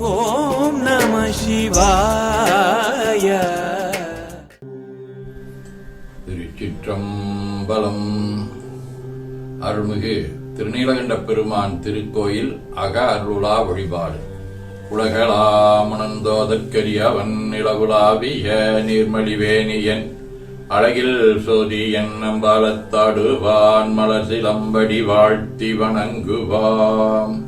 ஓம் நம சிவாய. திருச்சிற்றம்பலம். அருள்மிகு திருநீலகண்ட பெருமான் திருக்கோயில் அக அருளா வழிபாடு உலகளாமணந்தோதற்கரியவன் நிலவுலாவிய நீர்மலிவேணியன். அழகில் சோதியன் நம்பாலத்தாடுவான் மலர் சிலம்படி வாழ்த்தி வணங்குவாம்.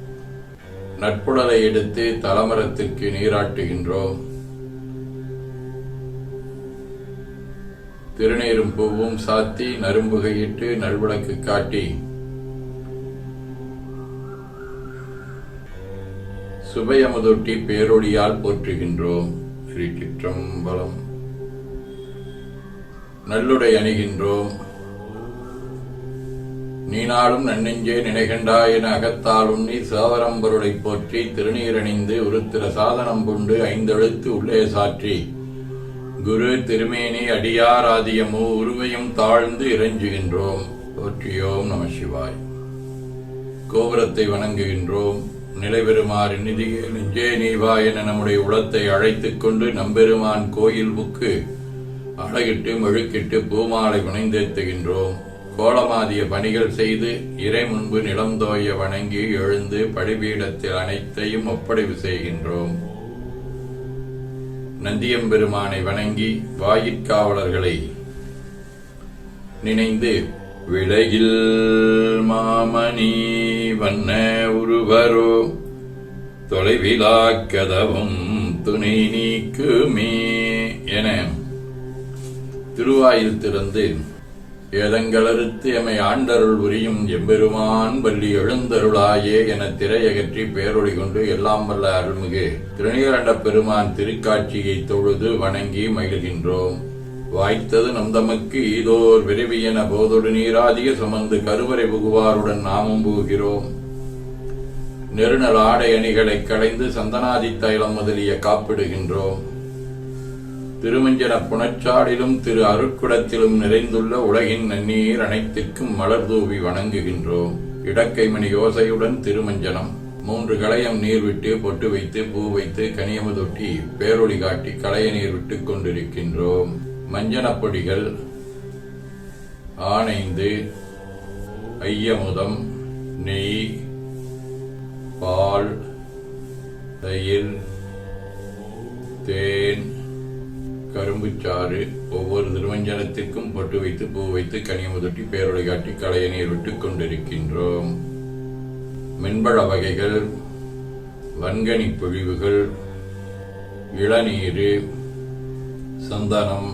நட்புடலை எடுத்து தலமரத்திற்கு நீராட்டுகின்றோம். திருநீரும் பூவும் சாத்தி நரும்புகையிட்டு நல்விளக்கு காட்டி சுபயமுதொட்டி பேரொடியால் போற்றுகின்றோம். திருச்சிற்றம்பலம் நல்லுடை அணிகின்றோம். நீனாலும் நன்னெஞ்சே நினைகண்டாய் என அகத்தால் உண்ணி சாவரம்பொருளை போற்றி திருநீரணிந்து உருத்திர சாதனம் கொண்டு ஐந்தெழுத்து உள்ளே சாற்றி. குரு திருமேனி அடியாராதியமோ உருவையும் தாழ்ந்து இறைஞ்சுகின்றோம். போற்றியோம் நம சிவாய். கோபுரத்தை வணங்குகின்றோம். நிலைபெறுமாறு நிதியே நெஞ்சே நீவா என நம்முடைய உளத்தை அழைத்துக் கொண்டு நம்பெருமான் கோயில் புக்கு அழகிட்டு மெழுக்கிட்டு பூமாலை புனைந்தேத்துகின்றோம். கோலமாதிய பணிகள் செய்து இறை முன்பு நிலம் தோய வணங்கி எழுந்து படிபீடத்தில் அனைத்தையும் ஒப்படைவு செய்கின்றோம். நந்தியம்பெருமானை வணங்கி வாயிற்காவலர்களை நினைந்து விலகில் மாமணி வண்ண உருவரோ தொலைவிலா கதவும் துணை நீக்குமே என திருவாயில் திறந்து ஏதங்களறுத்து எமை ஆண்டருள் உரியும் எம்பெருமான் பள்ளி எழுந்தருளாயே என திரையகற்றி பேரொழி கொண்டு எல்லாம் வல்ல அருள்மிகு திருநீரண்ட பெருமான் திருக்காட்சியை தொழுது வணங்கி மகிழ்கின்றோம். வாய்த்தது நம் தமக்கு ஈதோர் விரைவியன போதொடு நீராதிய சுமந்து கருவறை புகுவாருடன் நாமும் புகுகிறோம். நெருநல் ஆடை அணிகளை களைந்து சந்தனாதி தைலம் முதலிய காப்பிடுகின்றோம். திருமஞ்சன புனச்சாடிலும் திரு அருட்குடத்திலும் நிறைந்துள்ள உலகின் நன்னீர் அனைத்திற்கும் மலர் தூவி வணங்குகின்றோம். இடக்கைமணி யோசையுடன் திருமஞ்சனம். மூன்று களையம் நீர் விட்டு பொட்டு வைத்து பூ வைத்து கனியமுதொட்டி பேரொளி காட்டி களைய நீர் விட்டுக் கொண்டிருக்கின்றோம். மஞ்சனப்பொடிகள் ஆனைந்து ஐயமுதம் நெய் பால் தயிர் தேன் கரும்புச்சாறு ஒவ்வொரு திருமஞ்சனத்திற்கும் பொட்டு வைத்து பூ வைத்து கனியமுதொட்டி பேரொழி காட்டி களைய நீர் கொண்டிருக்கின்றோம். மென்பழ வகைகள் வன்கனி பொழிவுகள் இளநீர் சந்தனம்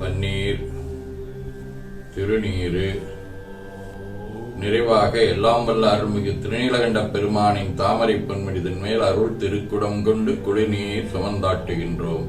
பன்னீர் திருநீர் நிறைவாக எல்லாம் வல்ல அருள்மிகு திருநீலகண்ட பெருமானின் தாமரை பொன்மனிதன் மேல் அருள் திருக்குடம் கொண்டு குடிநீர் சுமந்தாட்டுகின்றோம்.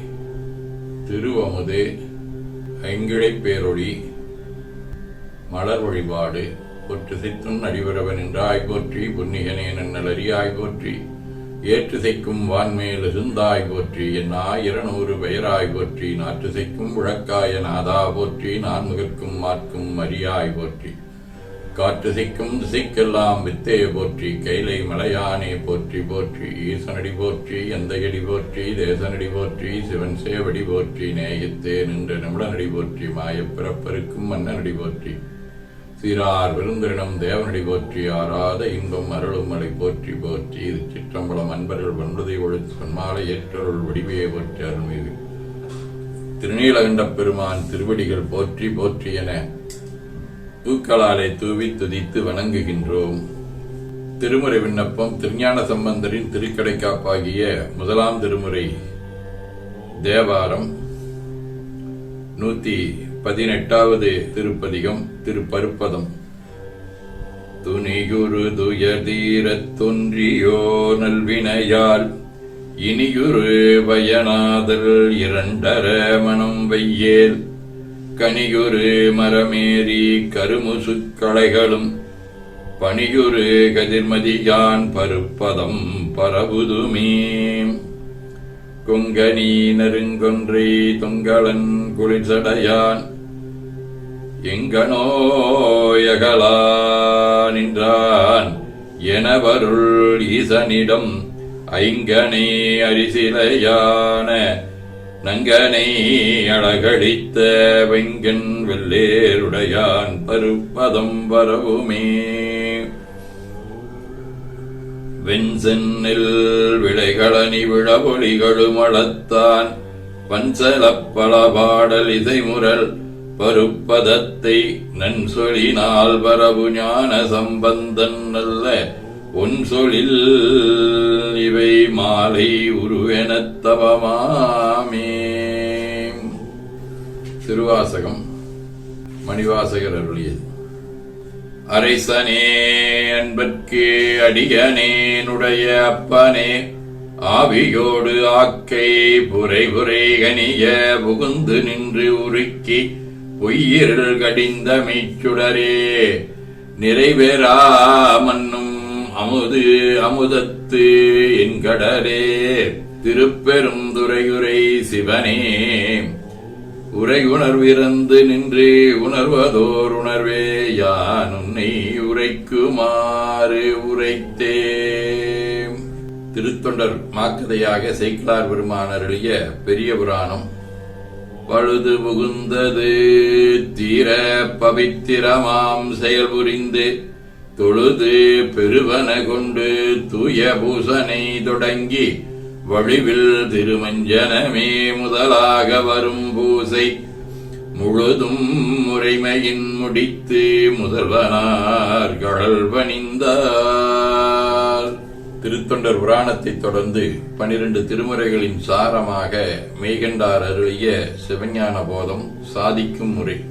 திருவமுது ஐங்கிழைப் பேரொழி மலர் வழிபாடு பொற்று சித்தும் அடிவரவன் என்றாய் போற்றி புன்னிகனே நன்னலரியாய் போற்றி ஏற்று செய்க்கும் வான்மேல் இருந்தாய் போற்றி என் ஆயிரநூறு பெயராய் போற்றி நாற்று செய்க்கும் உழக்காய நாதா போற்றி நான் முகர்க்கும் மாற்கும் மரியாய் போற்றி. காற்று சிக்கும் திசைக்கெல்லாம் வித்தே போற்றி கைலை மலையானே போற்றி போற்றி ஈசனடி போற்றி எந்தையடி போற்றி தேசனடி போற்றி சிவன் சேவடி போற்றி நேயத்தே நின்ற நிமிடனடி போற்றி மாயப்பிறப்பருக்கும் மன்னனடி போற்றி. சீரார் விருந்தினம் தேவனடி போற்றி ஆறாத இன்பம் அருளும் மலை போற்றி போற்றி. இது சிற்றம்பலம் அன்பர்கள் வன்பதை ஒழித்து சொன்மாலை ஏற்றருள் வடிவையை போற்றி அருள்மீது திருநீலகண்டப் பெருமான் திருவடிகள் போற்றி போற்றி என பூக்களாலே தூவி துதித்து வணங்குகின்றோம். திருமுறை விண்ணப்பம் திருஞான சம்பந்தரின் திருக்கடைக்காப்பாகிய முதலாம் திருமுறை தேவாரம் நூத்தி பதினெட்டாவது திருப்பதிகம் திருப்பருப்பதம். துணியுரு துயதீரத் தொன்றியோ நல்வினையால் இனியுரு பயனாதல் இரண்டர மனம் வையேல் கனியுரு மரமேறி கருமுசுக்களைகளும் பணியுரு கதிர்மதியான் பருப்பதம் பரபுதுமீம் கொங்கனி நெருங்கொன்றை தொங்கலன் குளிர்சடையான் எங்கனோயகலா நின்றான் எனவருள் ஈசனிடம் ஐங்கனே அரிசிலையான நங்கனை அழகழித்த வெங்கன் வெள்ளேருடையான் பருப்பதம் வரவுமே. வெண்சென்னில் விளைகளணி விழவொளிகளும் அளத்தான் பஞ்சலப்பல பாடல் இசைமுரல் பருப்பதத்தை நன்சொலினால் வரவு ஞான சம்பந்தன் அல்ல. உன் சொலில் இவை மாலை உருவெனத் தவமாமே திருவாசகம் மணிவாசகர் அருளியது அரைசனே அன்பர்க்கு அடியனேனுடைய அப்பனே ஆவியோடு ஆக்கை புரை புரை கனிய புகுந்து நின்று உருக்கி பொய்யிரல் கடிந்த மீச்சுடரே நிறைவேறா மன்னும் அமுது அமுதத்து என்கடலே கடலே துறையுரை சிவனே உரை உணர்விறந்து நின்றே உணர்வதோர் உணர்வே யான் உன்னை உரைக்குமாறு உரைத்தே திருத்தொண்டர் மாக்கதையாக செய்கலார் பெருமானருடைய பெரிய புராணம். பழுது புகுந்தது தீர பவித்திரமாம் செயல் புரிந்து தொழுது பெருவன கொண்டு தூய பூசனை தொடங்கி வழிவில் திருமஞ்சனமே முதலாக வரும் பூசை முழுதும் முறைமையின் முடித்து முதல்வனார் கழல் பணிந்தார். திருத்தொண்டர் புராணத்தைத் தொடர்ந்து பனிரெண்டு திருமுறைகளின் சாரமாக மேகண்டார் அருளிய சிவஞான போதம் சாதிக்கும் முறை.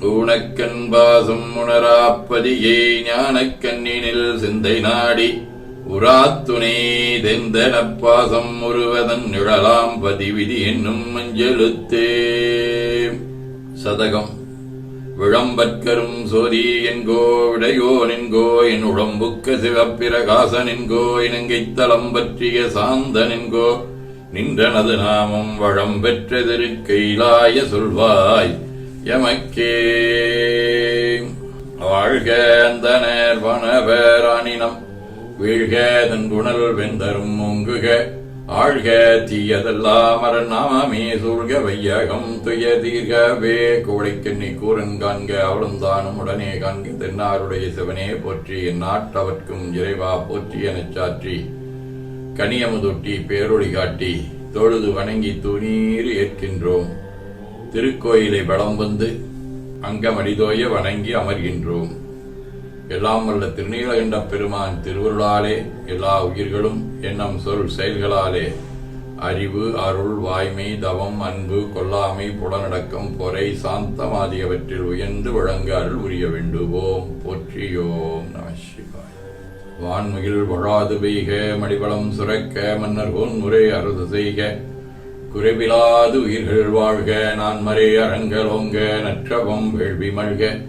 ஊனக்கண் பாசம் உணராப்பதியே ஞானக்கண்ணினில் சிந்தை நாடி உராத்துணே தெந்தனப் பாசம் முருவதன் நிழலாம் பதிவிதி என்னும் மஞ்செழுத்தே. சதகம். விளம்பற்கரும் சோதி என்கோ விடையோ நின்கோ என் உடம்புக்க சிவப்பிரகாசன் என்கோ இனங்கைத் தலம் பற்றிய சாந்தன் என்கோ நின்றனது நாமம் வளம் பெற்ற திருக்கைலாய சொல்வாய் எமக்கே. வாழ்க அந்தனர் வனவராணினம் வீழ்க தன் வெந்தரும் ஒங்குக ஆழ்க தீயதெல்லாம் அரண் நாமமே சூழ்க வையகம் துய தீர்கவே. கோடைக்கண்ணி கூரன் காண்க அவளும் தானும் உடனே காண்க. தென்னாருடைய சிவனே போற்றி என் நாட்டவர்க்கும் இறைவா போற்றி எனச் சாற்றி. கனியமுதொட்டி பேரொழி காட்டி தொழுது வணங்கி துணீர் ஏற்கின்றோம். திருக்கோயிலை வலம் வந்து அங்கமடிதோய வணங்கி அமர்கின்றோம். எல்லாம் வல்ல திருநீலகண்ட பெருமான் திருவருளாலே எல்லா உயிர்களும் எண்ணம் சொல் செயல்களாலே. அறிவு அருள் வாய்மை தவம் அன்பு கொல்லாமை புலநடக்கம் பொறை சாந்தமாதியவற்றில் உயர்ந்து வழங்க அருள் உரிய வேண்டுவோம். போற்றியோம் நம சிவாய். வான்முகில் வழாது பெய்க மடிவளம் சுரக்க மன்னர் முறை அறுது செய்க. குறைவிலாது உயிர்கள் வாழ்க நான் மறை அரங்கலோங்க நற்றவம் வேள்வி மல்க.